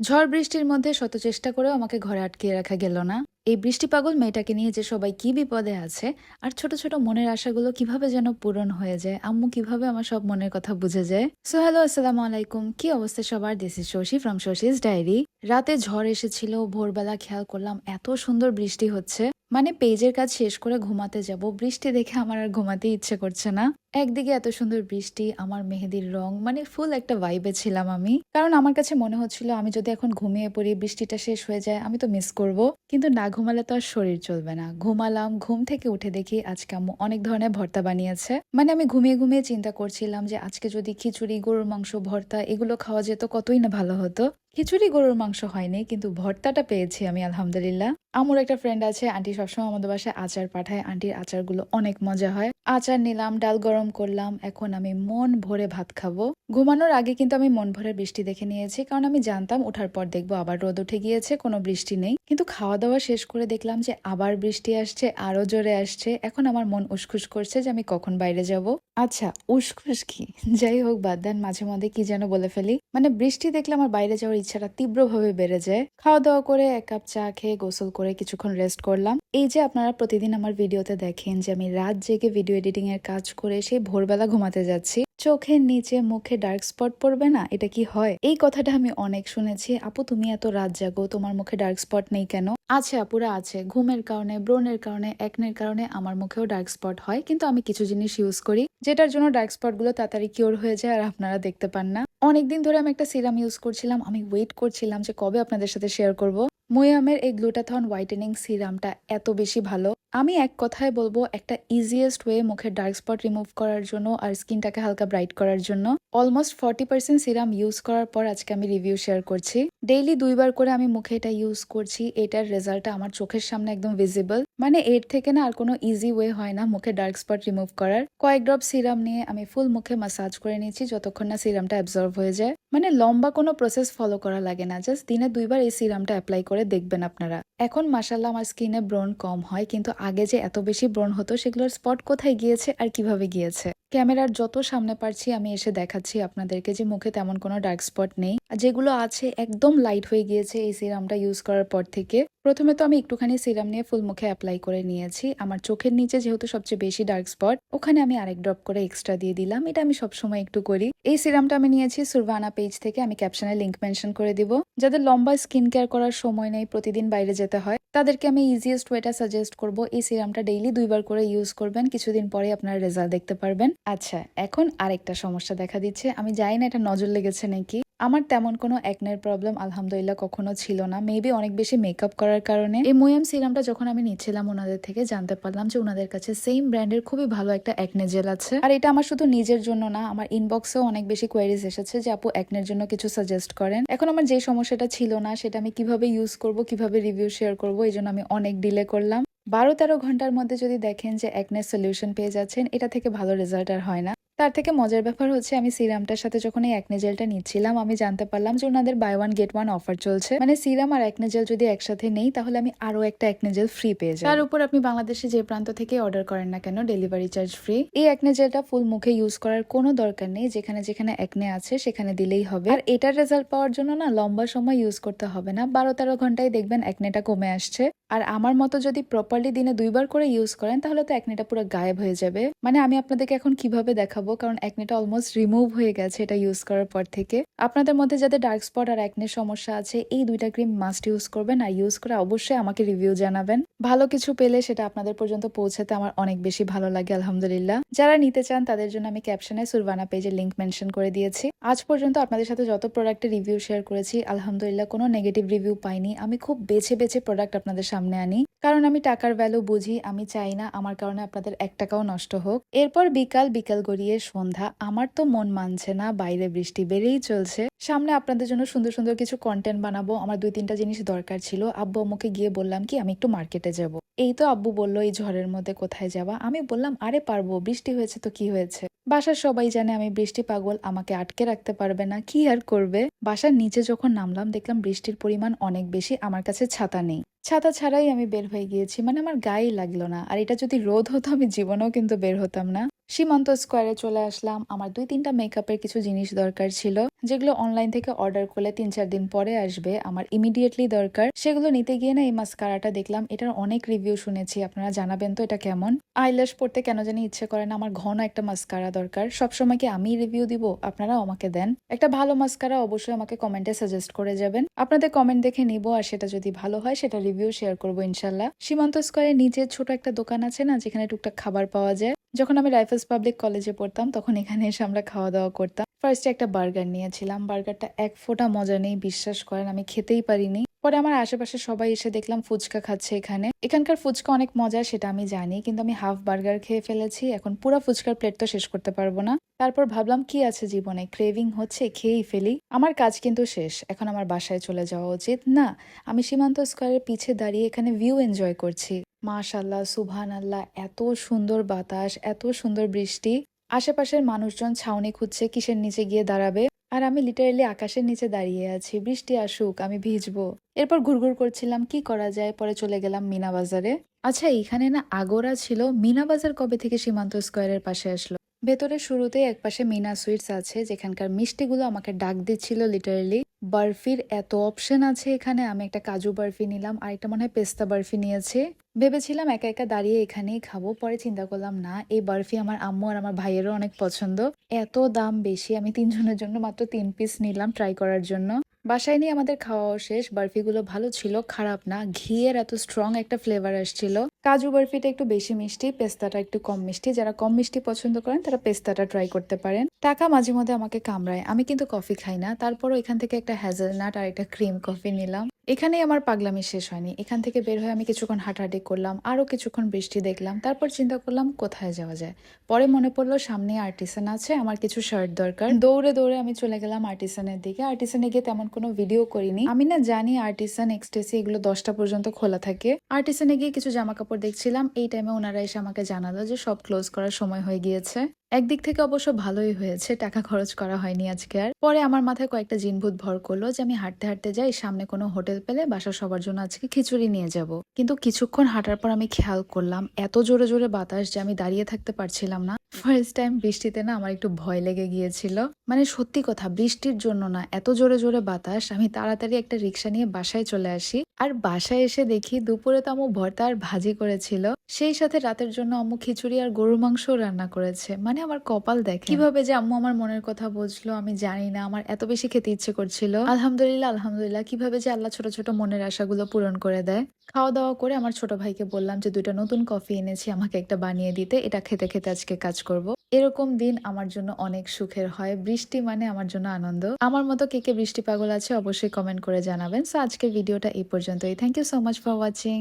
ঝড় বৃষ্টির মধ্যে শত চেষ্টা করেও আমাকে ঘরে আটকিয়ে রাখা গেল না। এই বৃষ্টি পাগল মেয়েটাকে নিয়ে যে সবাই কি বিপদে আছে, আর ছোট ছোট মনের আশাগুলো কীভাবে যেন পূরণ হয়ে যায়, আম্মু কীভাবে আমার সব মনের কথা বুঝে যায়? সো হ্যালো আসসালামু আলাইকুম। কি অবস্থা সবার? This is Shashi from Shashi's diary রাতে ঝড় এসেছিল, ভোরবেলা খেয়াল করলাম, এত সুন্দর বৃষ্টি হচ্ছে। মানে পেজের কাজ শেষ করে ঘুমাতে যাব। বৃষ্টি দেখে আমার আর ঘুমাতে ইচ্ছে করছে না। একদিকে এত সুন্দর বৃষ্টি, আমার মেহেদির রং মানে ফুল একটা ভাইবে ছিলাম আমি। কারণ আমার কাছে মনে হচ্ছিল, আমি যদি এখন ঘুমিয়ে পড়ি, বৃষ্টিটা শেষ হয়ে যায়, আমি তো মিস করব। কিন্তু না ঘুমালে তো আর শরীর চলবে না। ঘুমালাম, ঘুম থেকে উঠে দেখি আজকে আম্মু অনেক ধরনের ভর্তা বানিয়েছে। মানে আমি ঘুমিয়ে ঘুমিয়ে চিন্তা করছিলাম যে, আজকে যদি খিচুড়ি, গরুর মাংস, ভর্তা, এগুলো খাওয়া যেত কতই না ভালো হতো। খিচুড়ি গরুর মাংস হয়নি, কিন্তু ভর্তাটা পেয়েছি আমি, আলহামদুলিল্লাহ। আমার একটা ফ্রেন্ড আছে আন্টি সবসময় আমাদের বাসায় আচার পাঠায় আন্টির আচারগুলো অনেক মজা হয়। আচার নিলাম, ডাল গরম করলাম, এখন আমি মন ভরে ভাত খাব। ঘুমানোর আগে কিন্তু আমি মন ভরে বৃষ্টি দেখে নিয়েছি, কারণ আমি জানতাম ওঠার পর দেখব আবার রোদ উঠে গিয়েছে, কোনো বৃষ্টি নেই। কিন্তু খাওয়া দাওয়া শেষ করে দেখলাম যে আবার বৃষ্টি আসছে, আরও জোরে আসছে। এখন আমার মন উসখুস করছে যে আমি কখন বাইরে যাব। আচ্ছা উসখুস কি? যাই হোক, বাদ দেন, মাঝে মধ্যে কি যেন বলে ফেলি। মানে বৃষ্টি দেখলে আমার বাইরে যাওয়ার ইচ্ছাটা তীব্রভাবে বেড়ে যায়। খাওয়া দাওয়া করে এক কাপ চা খেয়ে গোসল করে কিছুক্ষণ রেস্ট করলাম। এই যে আপনারা প্রতিদিন আমার ভিডিওতে দেখেন যে আমি রাত জেগে ভিডিও এডিটিং এর কাজ করে সেই ভোরবেলা ঘুমাতে যাচ্ছি। চোখের নিচে মুখে ডার্ক স্পট পড়বে না? এটা কি হয়? এই কথাটা আমি অনেক শুনেছি। আপু, তুমি এত রাত জাগো, তোমার মুখে ডার্ক স্পট নেই কেন? আছে আপুরা, আছে। ঘুমের কারণে, ব্রণের কারণে একনের কারণে আমার মুখেও ডার্ক স্পট হয়। কিন্তু আমি কিছু জিনিস ইউজ করি, যেটার জন্য ডার্ক স্পটগুলো তাড়াতাড়ি কিওর হয়ে যায় আর আপনারা দেখতে পান না। অনেকদিন ধরে আমি একটা সিরাম ইউজ করছিলাম। আমি ওয়েট করছিলাম যে কবে আপনাদের সাথে শেয়ার করব। মুয়ামের এই গ্লুটাথন হোয়াইটেনিং সিরামটা এত বেশি ভালো। আমি এক কথায় বলব, একটা ইজিয়েস্ট ওয়ে মুখের ডার্ক স্পট রিমুভ করার জন্য আর স্কিনটাকে হালকা ব্রাইট করার জন্য। Almost forty percent serum use করার পর আজকে আমি রিভিউ শেয়ার করছি। ডেইলি দুইবার করে আমি মুখে এটা ইউজ করছি, এটার রেজাল্টটা আমার চোখের সামনে একদম ভিজিবল মানে এর থেকে না আর কোনো ইজি ওয়ে হয় না মুখে ডার্ক স্পট রিমুভ করার। কয়েক ড্রপ সিরাম নিয়ে আমি ফুল মুখে মাসাজ করে নিয়েছি যতক্ষণ না সিরামটা অ্যাবজর্ভ হয়ে যায়। মানে লম্বা কোনো প্রসেস ফলো করা লাগে না জাস্ট দিনে দুইবার এই সিরামটা অ্যাপ্লাই করে দেখবেন আপনারা। এখন মাসাল্লাহ আমার স্কিনে ব্রণ কম হয়, কিন্তু আগে যে এত বেশি ব্রণ হতো সেগুলোর স্পট কোথায় গিয়েছে আর কীভাবে গিয়েছে? ক্যামেরার যত সামনে পারছি আমি এসে দেখাচ্ছি আপনাদেরকে যে মুখে তেমন কোনো ডার্ক স্পট নেই। আর যেগুলো আছে একদম লাইট হয়ে গিয়েছে এই সিরামটা ইউজ করার পর থেকে। প্রথমে তো আমি একটুখানি সিরাম নিয়ে ফুল মুখে অ্যাপ্লাই করে নিয়েছি। আমার চোখের নিচে যেহেতু সবচেয়ে বেশি ডার্ক স্পট ওখানে আমি আরেক ড্রপ করে এক্সট্রা দিয়ে দিলাম। এটা আমি সবসময় একটু করি। এই সিরামটা আমি নিয়েছি সুরভানা পেজ থেকে। আমি ক্যাপশনে লিঙ্ক মেনশন করে দিব। যাদের লম্বা স্কিন কেয়ার করার সময় নেই, প্রতিদিন বাইরে যেতে হয় তাদেরকে আমি ইজিয়েস্ট ওয়েটা সাজেস্ট করব, এই সিরামটা ডেইলি দুইবার করে ইউজ করবেন, কিছুদিন পরে আপনারা রেজাল্ট দেখতে পারবেন। আচ্ছা এখন আরেকটা সমস্যা দেখা দিচ্ছে। আমি জানি না এটা নজর লেগেছে নাকি। আমার তেমন কোনো একনের প্রবলেম আলহামদুলিল্লাহ, কখনো ছিল না। মেবি অনেক বেশি মেকআপ করার কারণে। এই মোয়াম সিরামটা যখন আমি নিচ্ছিলাম, ওনাদের থেকে জানতে পারলাম যে ওনাদের কাছে সেম ব্র্যান্ডের খুবই ভালো একটা একনে জেল আছে। আর এটা আমার শুধু নিজের জন্য না, আমার ইনবক্সেও অনেক বেশি কোয়ারিজ এসেছে যে আপু একনের জন্য কিছু সাজেস্ট করেন। এখন আমার যে সমস্যাটা ছিল না, সেটা আমি কীভাবে ইউজ করব, কীভাবে রিভিউ শেয়ার করব, এই জন্য আমি অনেক ডিলে করলাম। বারো তেরো ঘণ্টার মধ্যে যদি দেখেন যে একনের সলিউশন পেয়ে যাচ্ছেন, এটা থেকে ভালো রেজাল্ট আর হয় না। তার থেকে মজার ব্যাপার হচ্ছে, আমি সিরামটার সাথে যখন এই একনে জেলটা নিচ্ছিলাম, আমি জানতে পারলাম যে ওনাদের buy one get one offer চলছে। মানে সিরাম আর একনে জেল যদি একসাথে নেই, তাহলে আমি আরও একটা একনে জেল ফ্রি পেয়ে যাই তার উপর আপনি বাংলাদেশে যে প্রান্ত থেকে অর্ডার করেন না কেন ডেলিভারি চার্জ ফ্রি এই একনে জেলটা ফুল মুখে ইউজ করার কোনো দরকার নেই। যেখানে যেখানে একনে আছে, সেখানে দিলেই হবে। আর এটার রেজাল্ট পাওয়ার জন্য না, লম্বা সময় ইউজ করতে হবে না। বারো তেরো ঘন্টায় দেখবেন একনেটা কমে আসছে। আর আমার মতো যদি প্রপারলি দিনে দুইবার করে ইউজ করেন, তাহলে তো একনেটা পুরো গায়েব হয়ে যাবে। মানে আমি আপনাদেরকে এখন কীভাবে দেখাবো? কারণ একনেটা অলমোস্ট রিমুভ হয়ে গেছে এটা ইউজ করার পর থেকে। আপনাদের মধ্যে যাদের ডার্ক স্পট আর একনের সমস্যা আছে, এই দুইটা ক্রিম মাস্ট ইউজ করবেন। আর ইউজ করে অবশ্যই আমাকে রিভিউ জানাবেন। ভালো কিছু পেলে সেটা আপনাদের পর্যন্ত পৌঁছাতে আমার অনেক বেশি ভালো লাগে, আলহামদুলিল্লাহ। যারা নিতে চান, তাদের জন্য আমি ক্যাপশনে সুরবানা পেজের লিঙ্ক মেনশন করে দিয়েছি। আজ পর্যন্ত আপনাদের সাথে যত প্রোডাক্টের রিভিউ শেয়ার করেছি, আলহামদুলিল্লাহ কোনো নেগেটিভ রিভিউ পাইনি। আমি খুব বেছে বেছে প্রোডাক্ট আপনাদের সামনে আনি। কারণ আমি টাকার ভ্যালু বুঝি, আমি চাই না আমার কারণে আপনাদের এক টাকাও নষ্ট হোক। এরপর বিকাল বিকাল গড়িয়ে সন্ধ্যা, আমার তো মন মানছে না, বাইরে বৃষ্টি বেড়েই চলছে। সামনে আপনাদের জন্য সুন্দর সুন্দর কিছু কন্টেন্ট বানাবো, আমার দুই তিনটা জিনিস দরকার ছিল। আব্বু আম্মুকে গিয়ে বললাম কি, আমি একটু মার্কেটে যাব। এই তো আব্বু বলল, এই ঝড়ের মধ্যে কোথায় যাবা? আমি বললাম, আরে পারব, বৃষ্টি হয়েছে তো কি হয়েছে? বাসার সবাই জানে আমি বৃষ্টি পাগল, আমাকে আটকে রাখতে পারবে না, কি আর করবে? বাসার নিচে যখন নামলাম, দেখলাম বৃষ্টির পরিমাণ অনেক বেশি, আমার কাছে ছাতা নেই। ছাতা ছাড়াই আমি বের হয়ে গিয়েছি মানে আমার গায়ে লাগল না। আর এটা যদি রোদ হতো, আমি জীবনেও কিন্তু বের হতাম না। সীমান্ত স্কোয়ারে চলে আসলাম। আমার দুই তিনটা মেকআপের কিছু জিনিস দরকার ছিল, যেগুলো অনলাইন থেকে অর্ডার করলে তিন চার দিন পরে আসবে। আমার ইমিডিয়েটলি দরকার, সেগুলো নিতে গিয়ে না এই মাস্কারাটা দেখলাম। এটার অনেক রিভিউ শুনেছি, আপনারা জানাবেন তো এটা কেমন? আইল্যাশ পড়তে কেন জানি ইচ্ছে করে না, আমার ঘন একটা মাস্কারা দরকার। সবসময় কি আমি রিভিউ দিব? আপনারা আমাকে দেন। একটা ভালো মাস্কারা অবশ্যই আমাকে কমেন্টে সাজেস্ট করে যাবেন। আপনাদের কমেন্ট দেখে নিব, আর সেটা যদি ভালো হয়, সেটা রিভিউ শেয়ার করব ইনশাল্লাহ। সীমান্ত স্কোয়ারে নিচে ছোট একটা দোকান আছে না, যেখানে টুকটাক খাবার পাওয়া যায়। যখন আমি রাইফেলস পাবলিক কলেজে পড়তাম তখন এখানে এসে আমরা খাওয়া দাওয়া করতাম। ফার্স্টে একটা বার্গার নিয়েছিলাম। বার্গারটা এক ফোঁটা মজা নেই, বিশ্বাস করেন, আমি খেতেই পারিনি। পরে আমার আশেপাশে সবাই এসে দেখলাম ফুচকা খাচ্ছে এখানে। এখানকার ফুচকা অনেক মজা সেটা আমি জানি, কিন্তু আমি হাফ বার্গার খেয়ে ফেলেছি। এখন পুরো ফুচকার প্লেট তো শেষ করতে পারব না। তারপর ভাবলাম কি আছে জীবনে? ক্রেভিং হচ্ছে, খেয়েই ফেলি। আমার কাজ কিন্তু শেষ। এখন আমার বাসায় চলে যাওয়া উচিত। না, আমি সীমান্ত স্কোয়ারের পিছে দাঁড়িয়ে এখানে ভিউ এনজয় করছি। মাশাল্লাহ সুবহান আল্লাহ এত সুন্দর বাতাস, এত সুন্দর বৃষ্টি। আশেপাশের মানুষজন ছাউনি খুঁজছে কিসের নিচে গিয়ে দাঁড়াবে। আর আমি লিটারেলি আকাশের নিচে দাঁড়িয়ে আছি। বৃষ্টি আসুক, আমি ভিজবো। এরপর ঘুরঘুর করছিলাম, কি করা যায়? পরে চলে গেলাম মিনা বাজারে। আচ্ছা এখানে না আগোরা ছিল। মিনা বাজার কবে থেকে সীমান্ত স্কোয়ারের পাশে আসলো? ভেতরে শুরুতেই একপাশে মিনা সুইটস আছে, যেখানকার মিষ্টিগুলো আমাকে ডাক দিচ্ছিল লিটারেলি বার্ফির এত অপশন আছে এখানে, আমি একটা কাজু বার্ফি নিলাম, আর একটা মনে হয় পেস্তা বার্ফি নিয়েছে। ভেবেছিলাম একা একা দাঁড়িয়ে এখানেই খাব, পরে চিন্তা করলাম, না, এই বার্ফি আমার আম্মু আর আমার ভাইয়েরও অনেক পছন্দ। এত দাম বেশি, আমি তিনজনের জন্য মাত্র তিন পিস নিলাম ট্রাই করার জন্য। বাসায় নিয়ে আমাদের খাওয়া শেষ। বার্ফিগুলো ভালো ছিল, খারাপ না। ঘিয়ের এত স্ট্রং একটা ফ্লেভার আসছিল। কাজু বার্ফিটা একটু বেশি মিষ্টি, পেস্তাটা একটু কম মিষ্টি। যারা কম মিষ্টি পছন্দ করেন, তারা পেস্তাটা ট্রাই করতে পারেন। টাকা মাঝে মধ্যে আমাকে কামড়ায়। আমি কিন্তু কফি খাই না। তারপরও এখান থেকে একটা হ্যাজেলনাট আর একটা ক্রিম কফি নিলাম। এখানেই আমার পাগলামি শেষ হয়নি। এখান থেকে বের হয়ে আমি কিছুক্ষণ হাঁটাহাঁটি করলাম, আরও কিছুক্ষণ বৃষ্টি দেখলাম, তারপর চিন্তা করলাম কোথায় যাওয়া যায়। পরে মনে পড়ল সামনে আর্টিসান আছে, আমার কিছু শার্ট দরকার। দৌড়ে দৌড়ে আমি চলে গেলাম আর্টিসানের দিকে। আর্টিসানে গিয়ে তেমন কোনো ভিডিও করিনি। আমি না জানি আর্টিসান এক্সটেসি এগুলো দশটা পর্যন্ত খোলা থাকে। আর্টিসানে গিয়ে কিছু জামা কাপড় দেখছিলাম। এই টাইমে ওনারা এসে আমাকে জানালো যে সব ক্লোজ করার সময় হয়ে গিয়েছে। একদিক থেকে অবশ্য ভালোই হয়েছে, টাকা খরচ করা হয়নি আজকে আর। পরে আমার মাথায় কয়েকটা জিনভূত ভর করল যে আমি হাঁটতে হাঁটতে যাই, সামনে কোনো হোটেল পেলে বাসা সবার জন্য আজকে খিচুড়ি নিয়ে যাব। কিন্তু কিছুক্ষণ হাঁটার পর আমি খেয়াল করলাম, এত জোরে জোরে বাতাস যে আমি দাঁড়িয়ে থাকতে পারছিলাম না। ফার্স্ট টাইম বৃষ্টিতে না আমার একটু ভয় লেগে গিয়েছিল। মানে সত্যি কথা, বৃষ্টির জন্য না, এত জোরে জোরে বাতাস, আমি তাড়াতাড়ি একটা রিক্সা নিয়ে বাসায় চলে আসি। আর বাসায় এসে দেখি দুপুরে তো আম্মু ভর্তা আর ভাজি করেছিল। সেই সাথে রাতের জন্য আম্মু খিচুড়ি আর গরুর মাংস রান্না করেছে। মানে আমার কপাল দেখে। কীভাবে যে আম্মু আমার মনের কথা বুঝলো আমি জানি না আমার এত বেশি খেতে ইচ্ছে করছিল। আলহামদুলিল্লাহ আলহামদুলিল্লাহ কীভাবে যে আল্লাহ ছোট ছোট মনের আশাগুলো পূরণ করে দেয়। খাওয়া দাওয়া করে আমার ছোট ভাইকে বললাম যে দুইটা নতুন কফি এনেছি আমাকে একটা বানিয়ে দিতে এটা খেতে খেতে আজকে কাজ করব। এরকম দিন আমার জন্য অনেক সুখের হয় বৃষ্টি মানে আমার জন্য আনন্দ। আমার মতো কে কে বৃষ্টি পাগল আছে অবশ্যই কমেন্ট করে জানাবেন। সো আজকের ভিডিওটা এই পর্যন্তই। Thank you so much for watching